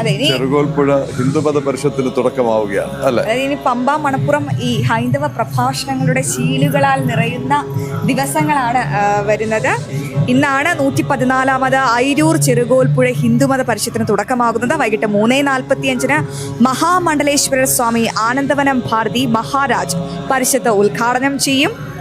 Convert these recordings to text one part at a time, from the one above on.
ചെറുകോൽപ്പുഴ ഹിന്ദുമത പരിഷത്തിന് തുടക്കമാവുകയാണ് അല്ലെ? ഇനി പമ്പ മണപ്പുറം ഈ ഹൈന്ദവ പ്രഭാഷണങ്ങളുടെ ശീലുകളാൽ നിറയുന്ന ദിവസങ്ങളാണ് വരുന്നത്. ഇന്നാണ് നൂറ്റി പതിനാലാമത് ഐരൂർ ചെറുകോൽപ്പുഴ ഹിന്ദുമത പരിഷത്തിന് തുടക്കമാകുന്നത്. വൈകിട്ട് മൂന്ന് നാൽപ്പത്തി അഞ്ചിന് മഹാമണ്ഡലേശ്വര സ്വാമി ആനന്ദവനം ഭാരതി മഹാരാജ് പരിഷത്ത് ഉദ്ഘാടനം ചെയ്യും.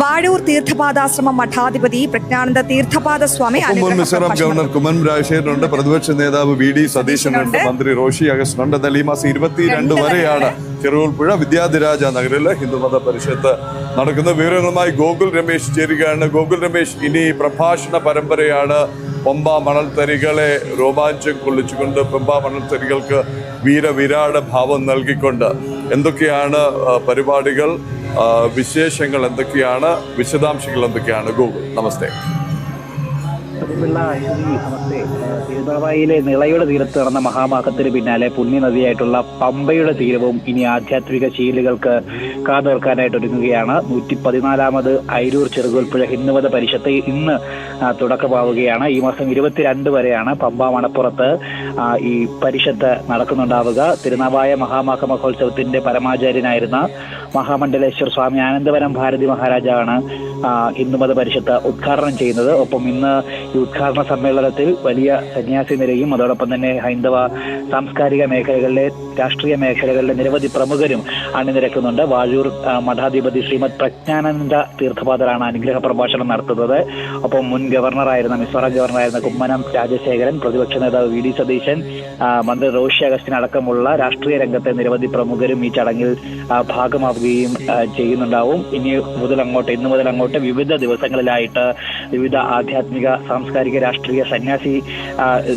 വാഴൂർ തീർത്ഥപാദാശ്രമം മഠാധിപതി പ്രജ്ഞാനന്ദ തീർത്ഥപാദ സ്വാമി മിസോറാം ഗവർണർ കുമൻ രാജശേഖരനുണ്ട് പ്രതിപക്ഷ നേതാവ് വി ഡി സതീശനുണ്ട്. മന്ത്രി റോഷി അഗസ്റ്റുണ്ട് എന്നാൽ ഈ മാസം ഇരുപത്തിരണ്ട് രണ്ട് വരെയാണ് ചെറുകോൽപ്പുഴ വിദ്യാധിരാജ നഗരിൽ ഹിന്ദുമത പരിഷത്ത് നടക്കുന്ന വിവരങ്ങളുമായി ഗോകുൽ രമേശ് ചേരുകയാണ്. ഗോകുൽ രമേശ് ഇനി പ്രഭാഷണ പരമ്പരയാണ്. പമ്പ മണൽത്തരികളെ രോമാഞ്ചം കൊള്ളിച്ചുകൊണ്ട് പമ്പ മണൽത്തരികൾക്ക് വീരവിരാട് ഭാവം നൽകിക്കൊണ്ട്. എന്തൊക്കെയാണ് പരിപാടികൾ? വിശേഷങ്ങൾ എന്തൊക്കെയാണ്? വിശദാംശങ്ങൾ എന്തൊക്കെയാണ്? ഗോകുൽ നമസ്തേ. തിരുനാവായിലെ നിളയുടെ തീരത്ത് നടന്ന മഹാമാഹത്തിന് പിന്നാലെ പുണ്യനദിയായിട്ടുള്ള പമ്പയുടെ തീരവും ഇനി ആധ്യാത്മിക ശീലുകൾക്ക് കാതോർക്കാനായിട്ട് ഒരുങ്ങുകയാണ്. നൂറ്റി പതിനാലാമത് ഐരൂർ ചെറുകോൽപ്പുഴ ഹിന്ദുമത പരിഷത്ത് ഇന്ന് തുടക്കമാവുകയാണ്. ഈ മാസം ഇരുപത്തിരണ്ട് വരെയാണ് പമ്പ മണപ്പുറത്ത് ഈ പരിഷത്ത് നടക്കുന്നുണ്ടാവുക. തിരുനാവായ മഹാമാഹ മഹോത്സവത്തിന്റെ പരമാചാര്യനായിരുന്ന മഹാമണ്ഡലേശ്വർ സ്വാമി ആനന്ദവനം ഭാരതി മഹാരാജാണ് ഹിന്ദുമത പരിഷത്ത് ഉദ്ഘാടനം ചെയ്യുന്നത്. ഒപ്പം ഇന്ന് ഈ ഉദ്ഘാടന സമ്മേളനത്തിൽ വലിയ സന്യാസി നിരയും അതോടൊപ്പം തന്നെ ഹൈന്ദവ സാംസ്കാരിക മേഖലകളിലെ രാഷ്ട്രീയ മേഖലകളിലെ നിരവധി പ്രമുഖരും അണിനിരക്കുന്നുണ്ട്. വാഴൂർ മഠാധിപതി ശ്രീമദ് പ്രജ്ഞാനന്ദ തീർത്ഥപാദരാണ് അനുഗ്രഹ പ്രഭാഷണം നടത്തുന്നത്. ഒപ്പം മുൻ ഗവർണറായിരുന്ന മിസോറാം ഗവർണറായിരുന്ന കുമ്മനം രാജശേഖരൻ പ്രതിപക്ഷ നേതാവ് വി ഡി സതീശൻ മന്ത്രി റോഷി അഗസ്റ്റിൻ അടക്കമുള്ള രാഷ്ട്രീയ രംഗത്തെ നിരവധി പ്രമുഖരും ഈ ചടങ്ങിൽ ഭാഗമാവുകയും ചെയ്യുന്നുണ്ടാവും. ഇനി മുതൽ അങ്ങോട്ട് ഇന്ന് മുതൽ അങ്ങോട്ട് വിവിധ ദിവസങ്ങളിലായിട്ട് വിവിധ ആധ്യാത്മിക സാംസ്കാരിക രാഷ്ട്രീയ സന്യാസി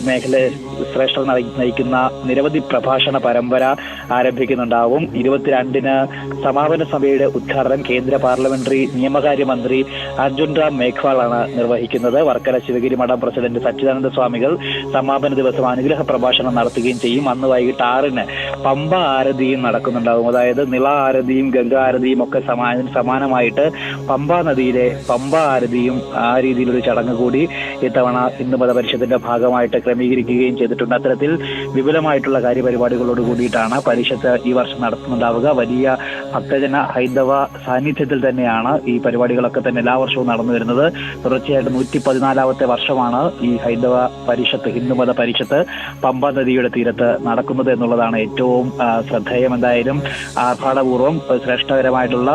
മേഖല ശ്രേഷ്ഠർ നയി- നയിക്കുന്ന നിരവധി പ്രഭാഷണ പരമ്പര ആരംഭിക്കുന്നുണ്ടാവും. ഇരുപത്തിരണ്ടിന് സമാപന സഭയുടെ ഉദ്ഘാടനം കേന്ദ്ര പാർലമെന്ററി നിയമകാര്യ മന്ത്രി അർജുൻ റാം മേഘ്വാളാണ് നിർവഹിക്കുന്നത്. വർക്കല ശിവഗിരി മഠം പ്രസിഡന്റ് സച്ചിദാനന്ദ സ്വാമികൾ സമാപന ദിവസം അനുഗ്രഹ പ്രഭാഷണം നടത്തുകയും ചെയ്യും. അന്ന് വൈകിട്ട് ആറിന് പമ്പ ആരതിയും നടക്കുന്നുണ്ടാവും. അതായത് നിള ആരതിയും ഗംഗ ആരതിയും ഒക്കെ സമാ സമാനമായിട്ട് പമ്പ നദിയിലെ പമ്പ ആരതിയും ആ രീതിയിലൊരു ചടങ്ങ് കൂടി ഇത്തവണ ഹിന്ദു മത പരിഷത്തിന്റെ ഭാഗമായിട്ട് ക്രമീകരിക്കുകയും ചെയ്തിട്ടുണ്ട്. അത്തരത്തിൽ വിപുലമായിട്ടുള്ള കാര്യപരിപാടികളോട് കൂടിയിട്ടാണ് പരിഷത്ത് ഈ വർഷം നടത്തുന്നുണ്ടാവുക. വലിയ ഭക്തജന ഹൈന്ദവ സാന്നിധ്യത്തിൽ തന്നെയാണ് ഈ പരിപാടികളൊക്കെ തന്നെ എല്ലാ വർഷവും നടന്നു വരുന്നത്. തുടർച്ചയായിട്ട് നൂറ്റി പതിനാലാമത്തെ വർഷമാണ് ഈ ഹൈന്ദവ പരിഷത്ത് ഹിന്ദുമത പരിഷത്ത് പമ്പ നദിയുടെ തീരത്ത് നടക്കുന്നത് എന്നുള്ളതാണ് ഏറ്റവും ശ്രദ്ധേയം എന്തായാലും ആർഭാടപൂർവം ശ്രേഷ്ഠകരമായിട്ടുള്ള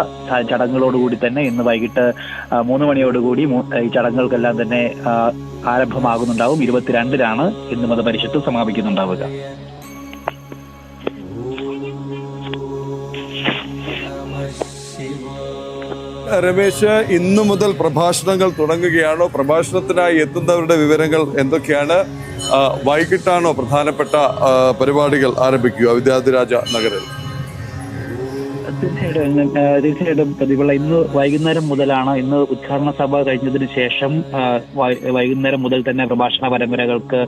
ചടങ്ങുകളോടുകൂടി തന്നെ ഇന്ന് വൈകിട്ട് മൂന്ന് മണിയോടുകൂടി ഈ ചടങ്ങുകൾക്കെല്ലാം തന്നെ ആരംഭമാകുന്നുണ്ടാവും. ഇരുപത്തിരണ്ടിനാണ് ഇന്ന് പരിഷത്ത് സമാപിക്കുന്നുണ്ടാവുക. രമേശ് ഇന്നു മുതൽ പ്രഭാഷണങ്ങൾ തുടങ്ങുകയാണോ? പ്രഭാഷണത്തിനായി എത്തുന്നവരുടെ വിവരങ്ങൾ എന്തൊക്കെയാണ്? വൈകിട്ടാണോ പ്രധാനപ്പെട്ട പരിപാടികൾ ആരംഭിക്കുക വിദ്യാധിരാജ നഗറിൽ? തീർച്ചയായിട്ടും തീർച്ചയായിട്ടും പ്രതിപിള്ള ഇന്ന് വൈകുന്നേരം മുതലാണ് ഇന്ന് ഉദ്ഘാടന സഭ കഴിഞ്ഞതിന് ശേഷം വൈകുന്നേരം മുതൽ തന്നെ പ്രഭാഷണ പരമ്പരകൾക്ക്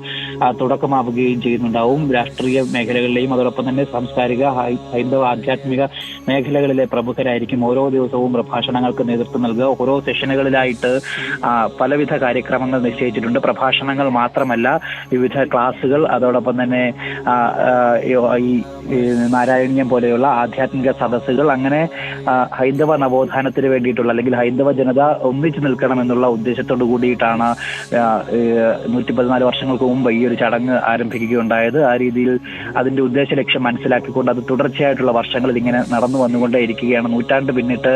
തുടക്കമാവുകയും ചെയ്യുന്നുണ്ടാവും. രാഷ്ട്രീയ മേഖലകളിലെയും അതോടൊപ്പം തന്നെ സാംസ്കാരിക ഹൈന്ദവ ആധ്യാത്മിക മേഖലകളിലെ പ്രമുഖരായിരിക്കും ഓരോ ദിവസവും പ്രഭാഷണങ്ങൾക്ക് നേതൃത്വം നൽകുക. ഓരോ സെഷനുകളിലായിട്ട് പലവിധ കാര്യക്രമങ്ങൾ നിശ്ചയിച്ചിട്ടുണ്ട്. പ്രഭാഷണങ്ങൾ മാത്രമല്ല വിവിധ ക്ലാസുകൾ അതോടൊപ്പം തന്നെ ഈ നാരായണീയം പോലെയുള്ള ആധ്യാത്മിക സദസ്സുകൾ അങ്ങനെ ഹൈന്ദവ നവോത്ഥാനത്തിന് വേണ്ടിയിട്ടുള്ള അല്ലെങ്കിൽ ഹൈന്ദവ ജനത ഒന്നിച്ചു നിൽക്കണം എന്നുള്ള ഉദ്ദേശത്തോടു കൂടിയിട്ടാണ് നൂറ്റി പതിനാല് വർഷങ്ങൾക്ക് മുമ്പ് ഈ ഒരു ചടങ്ങ് ആരംഭിക്കുകയുണ്ടായത്. ആ രീതിയിൽ അതിന്റെ ഉദ്ദേശ ലക്ഷ്യം മനസ്സിലാക്കിക്കൊണ്ട് അത് തുടർച്ചയായിട്ടുള്ള വർഷങ്ങളിൽ ഇങ്ങനെ നടന്നു വന്നുകൊണ്ടേ ഇരിക്കുകയാണ് നൂറ്റാണ്ട് പിന്നിട്ട്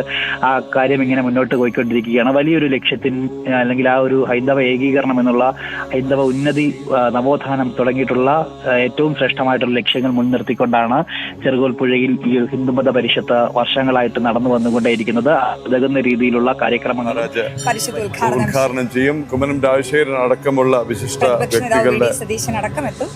ആ കാര്യം ഇങ്ങനെ മുന്നോട്ട് പോയിക്കൊണ്ടിരിക്കുകയാണ്. വലിയൊരു ലക്ഷ്യത്തിന് അല്ലെങ്കിൽ ആ ഒരു ഹൈന്ദവ ഏകീകരണം എന്നുള്ള ഹൈന്ദവ ഉന്നതി നവോത്ഥാനം തുടങ്ങിയിട്ടുള്ള ഏറ്റവും ശ്രേഷ്ഠമായിട്ടുള്ള ലക്ഷ്യങ്ങൾ മുൻനിർത്തിക്കൊണ്ടാണ് ചെറുകോൽപ്പുഴയിൽ ഈ ഹിന്ദുമത പരിഷത്ത് വർഷങ്ങളായിട്ട് നടന്നു വന്നുകൊണ്ടേയിരിക്കുന്നത് ഉതകുന്ന രീതിയിലുള്ള കാര്യക്രമങ്ങൾ. ഉദ്ഘാടനം. ചെയ്യും. കുമ്മനം രാജശേഖരൻ അടക്കമുള്ള വിശിഷ്ട വ്യക്തികളുടെ സതീശൻ അടക്കം എത്തും.